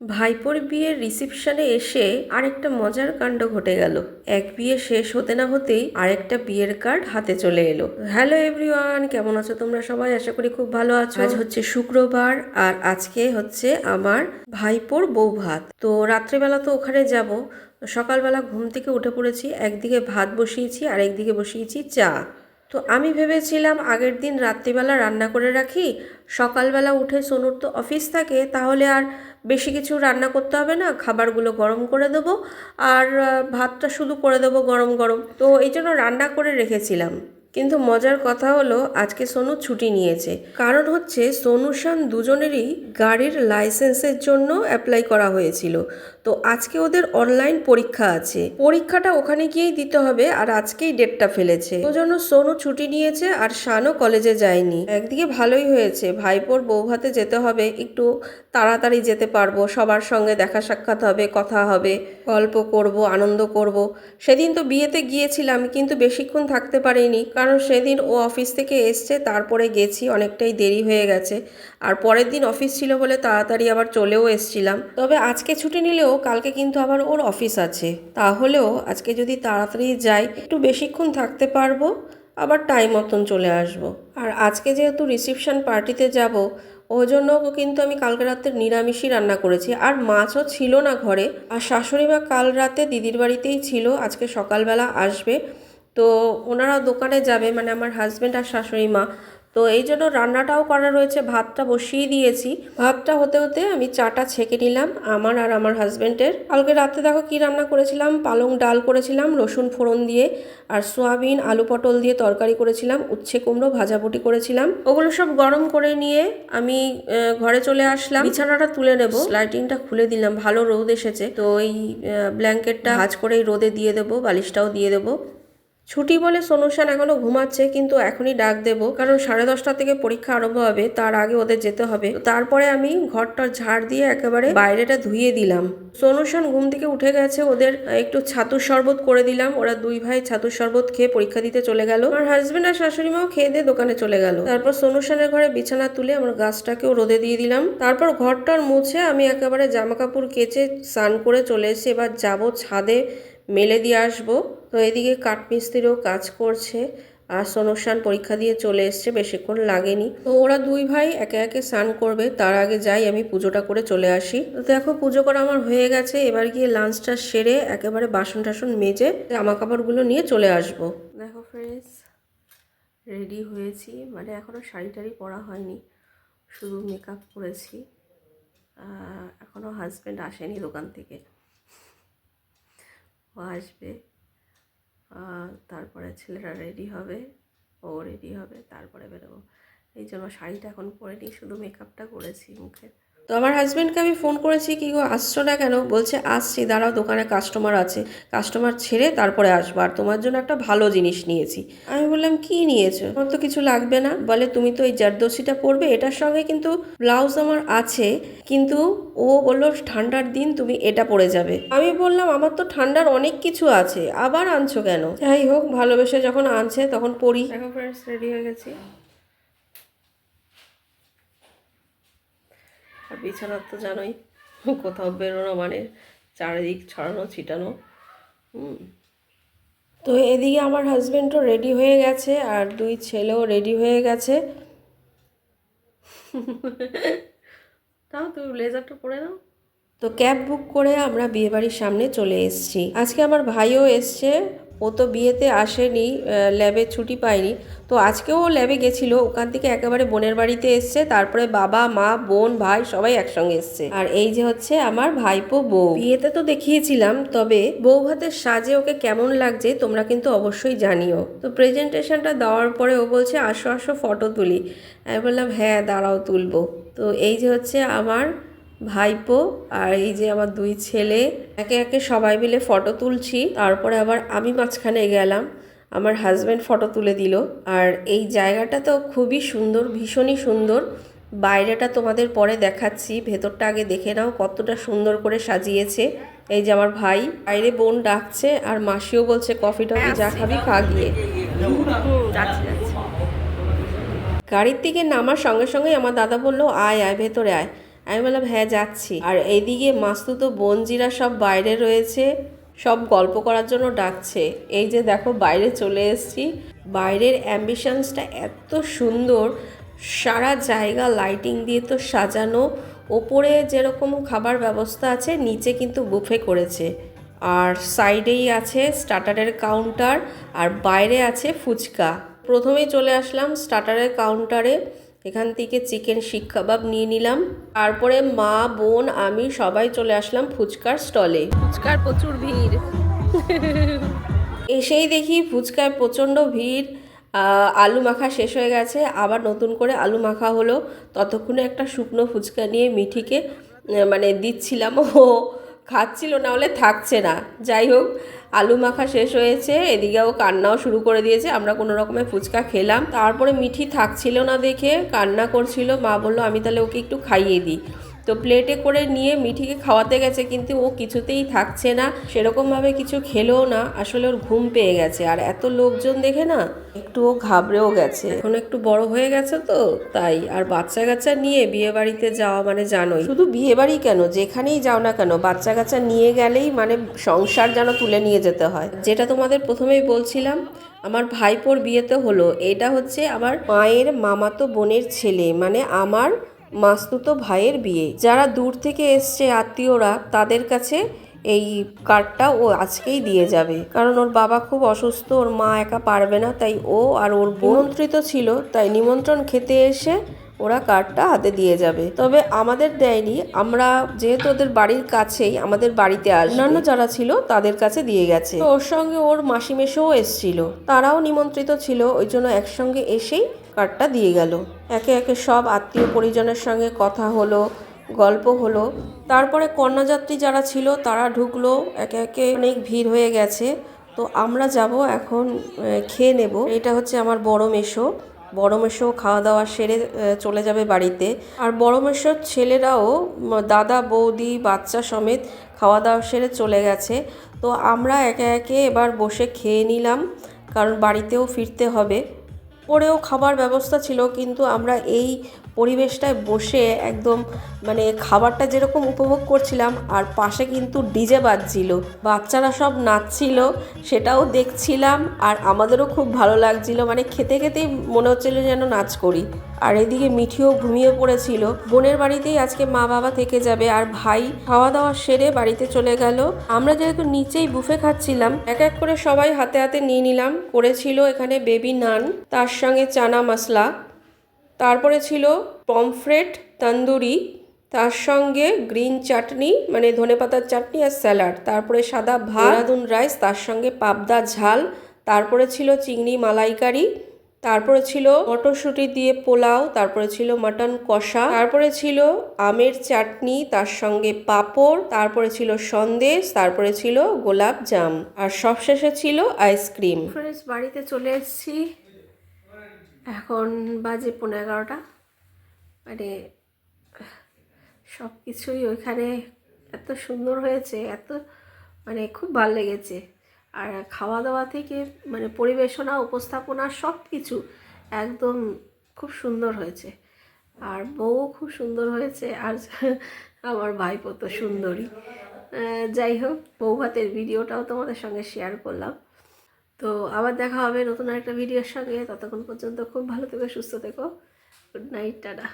ভাইপোর বিয়ের রিসেপশনে এসে আরেকটা মজার কাণ্ড ঘটে গেল। এক বিয়ে শেষ হতে না হতেই আরেকটা বিয়ের কার্ড হাতে চলে এলো। হ্যালো এভরিওয়ান, কেমন আছো তোমরা সবাই? আশা করি খুব ভালো আছো। আজ হচ্ছে শুক্রবার আর আজকে হচ্ছে আমার ভাইপোর বউ ভাত। তো রাত্রেবেলা তো ওখানে যাব। সকালবেলা ঘুম থেকে উঠে পড়েছি, একদিকে ভাত বসিয়েছি আর একদিকে বসিয়েছি চা। তো আমি ভেবেছিলাম আগের দিন রাত্রিবেলা রান্না করে রাখি, সকালবেলা উঠে সোনুর তো অফিস থাকে, তাহলে আর বেশি কিছু রান্না করতে হবে না, খাবারগুলো গরম করে দেব আর ভাতটা শুধু করে দেবো গরম গরম। তো এই জন্য রান্না করে রেখেছিলাম। কিন্তু মজার কথা হলো, আজকে সোনু ছুটি নিয়েছে। কারণ হচ্ছে, সোনু শান দুজনেরই গাড়ির লাইসেন্সের জন্য অ্যাপ্লাই করা হয়েছিল। তো আজকে ওদের অনলাইন পরীক্ষা আছে। পরীক্ষাটা ওখানে গিয়েই দিতে হবে আর আজকেই ডেটটা ফেলেছে। জন্য সোনু ছুটি নিয়েছে আর শানও কলেজে যায়নি। একদিকে ভালোই হয়েছে, ভাইপোর বৌভাতে যেতে হবে, একটু তাড়াতাড়ি যেতে পারব, সবার সঙ্গে দেখা সাক্ষাৎ হবে, কথা হবে, গল্প করব, আনন্দ করব। সেদিন তো বিয়েতে গিয়েছিলাম, কিন্তু বেশিক্ষণ থাকতে পারিনি। কারণ সেদিন ও অফিস থেকে এসছে, তারপরে গেছি, অনেকটাই দেরি হয়ে গেছে। আর পরের দিন অফিস ছিল বলে তাড়াতাড়ি আবার চলেও এসছিলাম। তবে আজকে ছুটি নিলেও কালকে কিন্তু আবার ওর অফিস আছে। তাহলেও আজকে যদি তাড়াতাড়ি যাই, একটু বেশিক্ষণ থাকতে পারব, আবার টাইম মতন চলে আসব। আর আজকে যেহেতু রিসেপশন পার্টিতে যাব ওই জন্য কিন্তু আমি কালকে রাতে নিরামিষই রান্না করেছি। আর মাছও ছিল না ঘরে। আর শাশুড়ি মা কাল রাতে দিদির বাড়িতেই ছিল, আজকে সকালবেলা আসবে। তো ওনারা দোকানে যাবে মানে আমার হাজব্যান্ড আর শাশুড়ি মা। তো এই জন্য রান্নাটাও করা রয়েছে, ভাতটা বসিয়ে দিয়েছি। ভাতটা হতে হতে আমি চাটা ছেঁকে নিলাম, আমার আর আমার হাজব্যান্ডের কালকে রাতে দেখো কি রান্না করেছিলাম, পালং ডাল করেছিলাম, রসুন ফোড়ন দিয়ে, আর সোয়াবিন, আলু পটল দিয়ে তরকারি করেছিলাম, উচ্ছে কুমড়ো ভাজাপুটি করেছিলাম। ওগুলো সব গরম করে নিয়ে আমি ঘরে চলে আসলাম। বিছানাটা তুলে নেব লাইটিংটা খুলে দিলাম, ভালো রোদ এসেছে। তো এই ব্ল্যাঙ্কেটটা ভাজ করে রোদে দিয়ে দেবো, বালিশটাও দিয়ে দেবো। ছুটি বলে সোনুশান এখনও ঘুমাচ্ছে, কিন্তু এখনই ডাক দেবো। কারণ সাড়ে দশটা থেকে পরীক্ষা আরম্ভ হবে, তার আগে ওদের যেতে হবে। তারপরে আমি ঘরটা ঝাড় দিয়ে একেবারে বাইরেটা ধুয়ে দিলাম। সোনুশান ঘুম থেকে উঠে গেছে, ওদের একটু ছাতুর শরবত করে দিলাম। ওরা দুই ভাই ছাতুর শরবত খেয়ে পরীক্ষা দিতে চলে গেল। আমার হাজবেন্ড আর শাশুড়ি মাও খেয়ে দিয়ে দোকানে চলে গেল। তারপর সোনুশানের ঘরে বিছানা তুলে আমার গাছটাকেও রোদে দিয়ে দিলাম। তারপর ঘরটার মুছে আমি একেবারে জামা কাপড় কেচে স্নান করে চলে এসে এবার যাব ছাদে মেলে দিয়ে আসব। তো এদিকে কাঠমিস্ত্রিও কাজ করছে। আর সোনসান পরীক্ষা দিয়ে চলে এসছে, বেশিক্ষণ লাগেনি। তো ওরা দুই ভাই একে একে স্নান করবে, তার আগে যাই, আমি পুজোটা করে চলে আসি। তো দেখো, পুজো করা আমার হয়ে গেছে। এবার গিয়ে লাঞ্চটা সেরে একেবারে বাসন টাসন মেজে জামা কাপড়গুলো নিয়ে চলে আসব। দেখো ফ্রেন্ডস রেডি হয়েছি। মানে এখনও শাড়ি টাড়ি পরা হয়নি। শুধু মেকআপ করেছি। এখনও হাজব্যান্ড আসেনি দোকান থেকে। ও আসবে। তারপরে ছেলেরা রেডি হবে, ও রেডি হবে, তারপরে বেরোবো। এই জন্য শাড়িটা এখন পরে নিই শুধু মেকআপটা করেছি মুখে তো আমার হাজব্যান্ডকে আমি ফোন করেছি, কি গো, আসছো না কেন? বলছে, আসছি, দাঁড়াও, দোকানে কাস্টমার আছে। কাস্টমার ছেড়ে তারপরে আসব। আর তোমার জন্য একটা ভালো জিনিস নিয়েছি। আমি বললাম, কি নিয়েছো? আমার তো কিছু লাগবে না। বলে, তুমি তো এই জারদোসিটা পরবে, এটার সঙ্গে কিন্তু ব্লাউজ আমার আছে, কিন্তু ও বলল, ঠান্ডার দিন তুমি এটা পরে যাবে। আমি বললাম, আমার তো ঠান্ডার অনেক কিছু আছে, আবার আনছো কেন? যাই হোক, ভালোবেসে যখন আনছে, তখন পরি। ফ্রেন্ডস রেডি হয়ে গেছি। আর বিছানার তো জানোই, কোথাও বেরোনো মানে চারিদিক ছড়ানো, ছিটানো তো এদিকে আমার হাজব্যান্ডও রেডি হয়ে গেছে, আর দুই ছেলেও রেডি হয়ে গেছে। তাও তুমি ব্লেজারটা পরে নাও। তো ক্যাব বুক করে আমরা বিয়েবাড়ির সামনে চলে এসেছি। আজকে আমার ভাইও এসছে ও তো বিয়েতে আসেনি ল্যাবে ছুটি পায়নি। তো আজকেও ও ল্যাবে গেছিল, ওখান থেকে একেবারে বোনের বাড়িতে এসছে, তারপরে বাবা, মা, বোন, ভাই সবাই একসঙ্গে এসছে। আর এই যে হচ্ছে আমার ভাইপো বউ। বিয়েতে তো দেখিয়েছিলাম, তবে বউ ভাতের সাজে ওকে কেমন লাগছে তোমরা কিন্তু অবশ্যই জানিও। তো প্রেজেন্টেশনটা দেওয়ার পরে ও বলছে, আসো আসো, ফটো তুলি। আমি বললাম হ্যাঁ দাঁড়াও, তুলবো। তো এই যে হচ্ছে আমার ভাইপো আর এই যে আমার দুই ছেলে, একে একে সবাই মিলে ফটো তুলছি। তারপরে আবার আমি মাঝখানে গেলাম, আমার হাজব্যান্ড ফটো তুলে দিল। আর এই জায়গাটা তো খুবই সুন্দর, ভীষণই সুন্দর। বাইরেটা তোমাদের পরে দেখাচ্ছি, ভেতরটা আগে দেখে নাও কতটা সুন্দর করে সাজিয়েছে। এই যে আমার ভাই, বাইরে বোন ডাকছে আর মাসিও বলছে, কফি টফি যা খাবি খা গিয়ে। গাড়ির থেকে নামার সঙ্গে সঙ্গেই আমার দাদা বলল, আয় আয়, ভেতরে আয়। আমি বললাম হ্যাঁ যাচ্ছি। আর এইদিকে মাস্তু তো বোনজিরা সব বাইরে রয়েছে, সব গল্প করার জন্য ডাকছে। এই যে দেখো, বাইরে চলে এসেছি। বাইরের অ্যাম্বিশনসটা এত সুন্দর, সারা জায়গা লাইটিং দিয়ে তো সাজানো। ওপরে যেরকম খাবার ব্যবস্থা আছে, নিচে কিন্তু বুফে করেছে। আর সাইডেই আছে স্টার্টারের কাউন্টার, আর বাইরে আছে ফুচকা। প্রথমেই চলে আসলাম স্টার্টারের কাউন্টারে। এখান থেকে চিকেন শিক কাবাব নিয়ে নিলাম। তারপরে মা বোন আমি সবাই চলে আসলাম ফুচকার স্টলে। ফুচকার প্রচুর ভিড়। এসেই দেখি ফুচকায় প্রচণ্ড ভিড়। আলু মাখা শেষ হয়ে গেছে। আবার নতুন করে আলু মাখা হলো। ততক্ষণে একটা শুকনো ফুচকা নিয়ে মিঠিকে মানে দিচ্ছিলাম। ও খাচ্ছিল না হলে থাকছে না। যাই হোক আলু মাখা শেষ হয়েছে এদিকে ও কান্নাও শুরু করে দিয়েছে, আমরা কোনো রকমের ফুচকা খেলাম। তারপরে মিঠি থাকছিল না দেখে, কান্না করছিল, মা বলল, আমি তাহলে ওকে একটু খাইয়ে দিই। তো প্লেটে করে নিয়ে মিঠিকে খাওয়াতে গেছে, কিন্তু ও কিছুতেই থাকছে না। সেরকমভাবে কিছু খেলেও না, আসলে ওর ঘুম পেয়ে গেছে। আর এত লোকজন দেখে না একটু ও ঘাবড়েও গেছে। এখন একটু বড় হয়ে গেছে তো, তাই। আর বাচ্চা কাচ্চা নিয়ে বিয়ে বাড়িতে যাওয়া মানে জানোই। শুধু বিয়ে বাড়ি কেন? যেখানেই যাও না কেন বাচ্চা কাচ্চা নিয়ে গেলেই মানে সংসার যেন তুলে নিয়ে যেতে হয়। যেটা তোমাদের প্রথমেই বলছিলাম, আমার ভাইপোর বিয়েতে হলো। এটা হচ্ছে আমার মায়ের মামাতো বোনের ছেলে। মানে আমার মাস্তুতো ভাইয়ের বিয়ে। যারা দূর থেকে এসছে আত্মীয়রা, তাদের কাছে এই কার্ডটা ও আজকেই দিয়ে যাবে। কারণ ওর বাবা খুব অসুস্থ, ওর মা একা পারবে না, তাই ও আর ওর নিমন্ত্রিত ছিল, তাই নিমন্ত্রণ খেতে এসে ওরা কার্ডটা হাতে দিয়ে যাবে। তবে আমাদের দেয়নি, আমরা যেহেতু ওদের বাড়ির কাছেই, আমাদের বাড়িতে আসবে। অন্যান্য যারা ছিল, তাদের কাছে দিয়ে গেছে। ওর সঙ্গে ওর মাসি মেশোও এসছিল। তারাও নিমন্ত্রিত ছিল, ওই জন্য একসঙ্গে এসেই কার্ডটা দিয়ে গেল। একে একে সব আত্মীয় পরিজনের সঙ্গে কথা হলো, গল্প হলো। তারপরে কন্যাযাত্রী যারা ছিল, তারা ঢুকলো। একে একে অনেক ভিড় হয়ে গেছে। তো আমরা যাব এখন খেয়ে নেব। এটা হচ্ছে আমার বড় মেশো বড় মেশো খাওয়া দাওয়া সেরে চলে যাবে বাড়িতে। আর বড় মেশোর ছেলেরাও দাদা, বৌদি, বাচ্চা সমেত খাওয়া দাওয়া সেরে চলে গেছে। তো আমরা একে একে এবার বসে খেয়ে নিলাম, কারণ বাড়িতেও ফিরতে হবে। পরেও খাবার ব্যবস্থা ছিল কিন্তু আমরা এই পরিবেশটায় বসে একদম মানে খাবারটা যেরকম উপভোগ করছিলাম, আর পাশে কিন্তু ডিজে বাজছিল। বাচ্চারা সব নাচছিল, সেটাও দেখছিলাম, আর আমাদেরও খুব ভালো লাগছিল। মানে খেতে খেতেই মনে হচ্ছিল যেন নাচ করি। আর এদিকে মিঠিও ঘুমিয়ে পড়েছিল। বোনের বাড়িতেই আজকে মা বাবা থেকে যাবে, আর ভাই খাওয়া দাওয়া সেরে বাড়িতে চলে গেল। আমরা যেহেতু নিচেই বুফে খাচ্ছিলাম, এক এক করে সবাই হাতে হাতে নিয়ে নিলাম। করেছিল এখানে বেবি নান, তার সঙ্গে চানা মশলা। তারপরে ছিল পমফ্রেট, তন্দুরি, তার সঙ্গে গ্রিন চাটনি মানে ধনেপাতার চাটনি আর স্যালাড। তারপরে সাদা ভাত, দেরাদুন রাইস, তার সঙ্গে পাবদা ঝাল। তারপরে ছিল চিংড়ি মালাইকারি। তারপরে ছিল মটরশুঁটি দিয়ে পোলাও। তারপরে ছিল মাটন কষা। তারপরে ছিল আমের চাটনি, তার সঙ্গে পাঁপড়। তারপরে ছিল সন্দেশ, তারপরে ছিল গোলাপ জাম। আর সবশেষে ছিল আইসক্রিম। ফ্রেন্ডস বাড়িতে চলে এসেছি। এখন বাজে পনেরো এগারোটা। মানে সব কিছুই ওইখানে এত সুন্দর হয়েছে, এত মানে খুব ভালো লেগেছে। আর খাওয়া দাওয়া থেকে মানে পরিবেশনা, উপস্থাপনা সব কিছু একদম খুব সুন্দর হয়েছে। আর বউও খুব সুন্দর হয়েছে, আর আমার ভাইপো তো সুন্দরী যাই হোক বউ ভাতের ভিডিওটাও তোমাদের সঙ্গে শেয়ার করলাম। তো আবার দেখা হবে নতুন আরেকটা ভিডিওর সঙ্গে। ততক্ষণ পর্যন্ত খুব ভালো থেকো, সুস্থ থেকো। Good night tata.